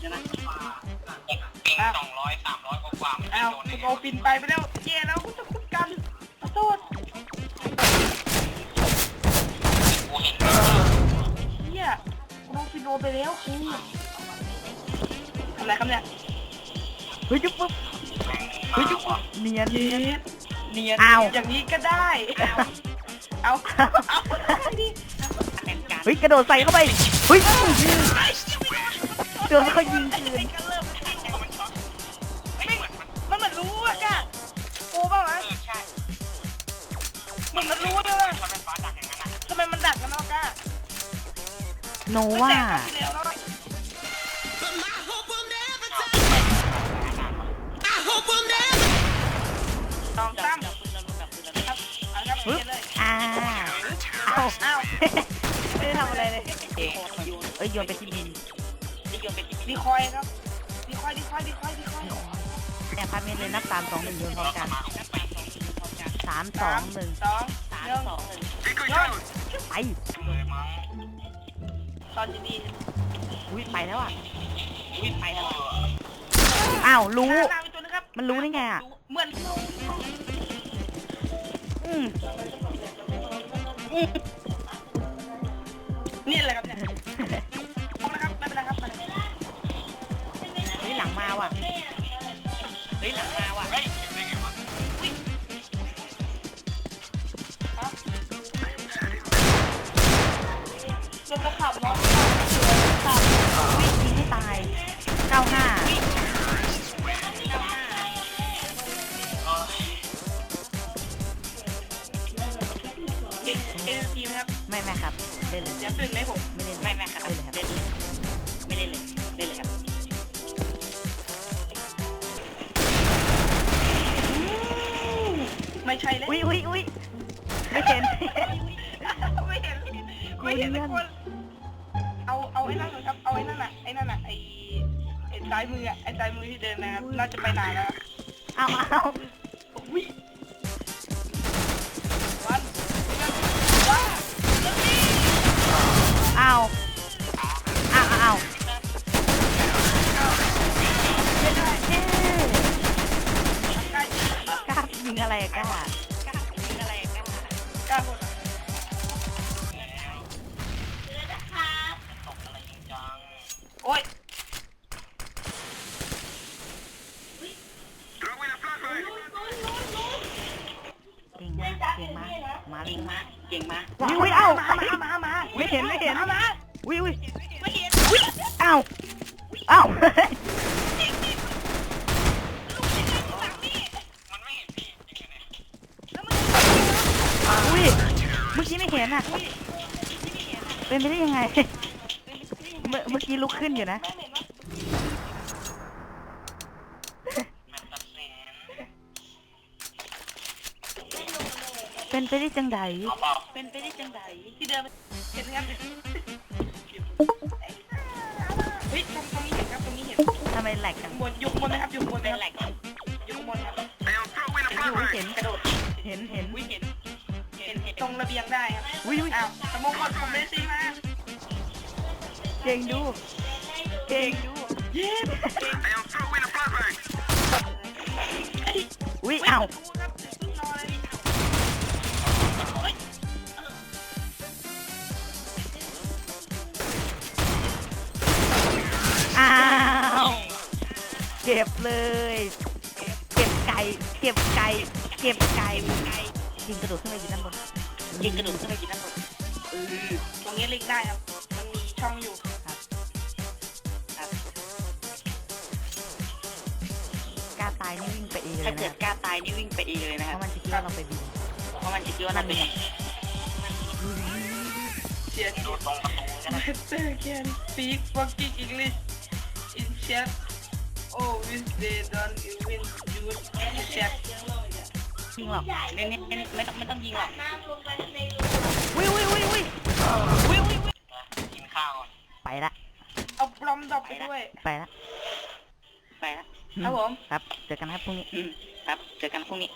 ใช่ไหมปิงสองร้อยสามร้อยกว่าๆมันอ้าวโดนคุได้ณไงโอาปินไปไปแล้วแย่แล้วคุณจะคุดกันขอโทษกูเห็นเฮียคุณโอปินโดนไปแล้วคือทำไรครับเนี่ยเฮ้ยจุ๊บปุ๊บเฮ้ยจุ๊บปุ๊บเนียน เนียนเนียนอ้าว อย่างนี้ก็ได้ เอาเอาเอาดิเฮ้ยกระโดดใส่เข้าไปเฮ้ย โดนเขายิงคืนไอ้กันเริ่มไม่มันเหมือนรู้อะจ้ะกูเปล่าวะเออใช่เหมือนมันรู้ด้วยว่ามันเป็นฟ้าดักอย่างนั้นอะทำไมมันดักกันเนาะก้าโนว่าแต่ครั้งที่แล้วเนาองสามครับเอาละครับปึ๊บเขียนเลยอ้าวอ้าวอ้าวไม่ได้ทำอะไรเลยเอ้ยโยนไปที่ดิน ดีคอยครับดีคอยดีคอยดีคอยดีคอยแต่พาร์ทเมนต์เลยนับสามสองหนึ่งโยนพร้อมกันสามสองหนึ่งสองสามสองหนึ่งยอดไปตอนดีอุ้ยไปแล้วอะวิ่งไปแล้วอ้าวรู้าวรับมันรู้ได้ไงอะเหมือนอืมนี่แหละครับ มาว่ะ เฮ้ยหลังมาว่ะเฮ้ยเห็นได้ไงวะรถกระขับวิ่งยิงให้ตายเก้าห้าเอ็นทีมครับ ไม่ไม่ครับ เล่นเลยอย่าตื่นไหมผม ไม่เล่นไม่ไม่ครับ อุ้ยอุ้ยอุ้ยไม่เห็นไม่เห็นไม่เห็นทุกคนเอาเอาไอ้นั่นก่อนครับเอาไอ้นั่นน่ะไอ้นั่นน่ะไอ้ไอ้ซ้ายมืออะไอ้ซ้ายมือที่เดินนะครับน่าจะไปนานแล้วเอาเอาอุ้ยวันว้าเอาเอาเอาเอ๊ะกล้ายิงกล้ายิงอะไรอะกล้า โอ้ยเก่งมากเก่งมากมาเลยมาเก่งมากอุ้ยอุ้ยเอ้ามามามามาไม่เห็นไม่เห็นมามาอุ้ยอุ้ยไม่เห็นเอ้าเอ้า มันไม่เห็นพี่จริงๆเนี่ย อุ้ยเมื่อกี้ไม่เห็นอะ เป็นไปได้ยังไง เมื่อเมื่อกี้ลุกขึ้นอยู่นะมันตัดเส้นเป็นไปได้จังใดเอาเปล่าเป็นไปได้จังไดที่เดินเห็นครับเฮ้ยตรงตรงนี้เห็นครับตรงนี้เห็นทำไมแหลกจังบนยุบบนนะครับยุบบนเป็นแหลกยุบบนครับอุ้ยเห็นกระโดดเห็นเห็นวิเห็นเห็นเห็น ตรงระเบียงได้ครับอุ้ยอุ้ยอ้าวสมองก่อนผมเลยสิมาเก่งดู เก่งดูเย้อุ้ยเอ้าดูครับเพิ่งรอเลยเฮ้ยอ้าว เก็บเลย เก็บไก่ เก็บไก่ เก็บไก่ยิงกระโดดขึ้นไปอยู่ด้านบน ยิงกระโดดขึ้นไปกินนั่นหมดเออตรงนี้เล็กได้ครับ มันมีช่องอยู่ครับครับกล้าตายนี่วิ่งไปเองเลถ้ายเกินะดกล้าตายนี่วิ่งไปเองเลยนะเพครับราะมันจะคิดว่าเราไปบินเพราะมันจะคิดว่านั่นเป็นเชียร์ดูตรงประตูใช่ไหม Master can speak fucking English in chat. Oh, which they don't even use chat. จริงหรอกไม่ไม่ไม่ไม่ต้องไม่ต้องยิงหรอกอุ้ยอุ้ยอุ้ยอุ้ยวิววิวกินข้าวก่อนไปละเอาปลอมดอกไปด้วย ไปละไปละครับผม ครับ เจอกันครับพรุ่งนี้อืมครับ เจอกันพรุ่งนี้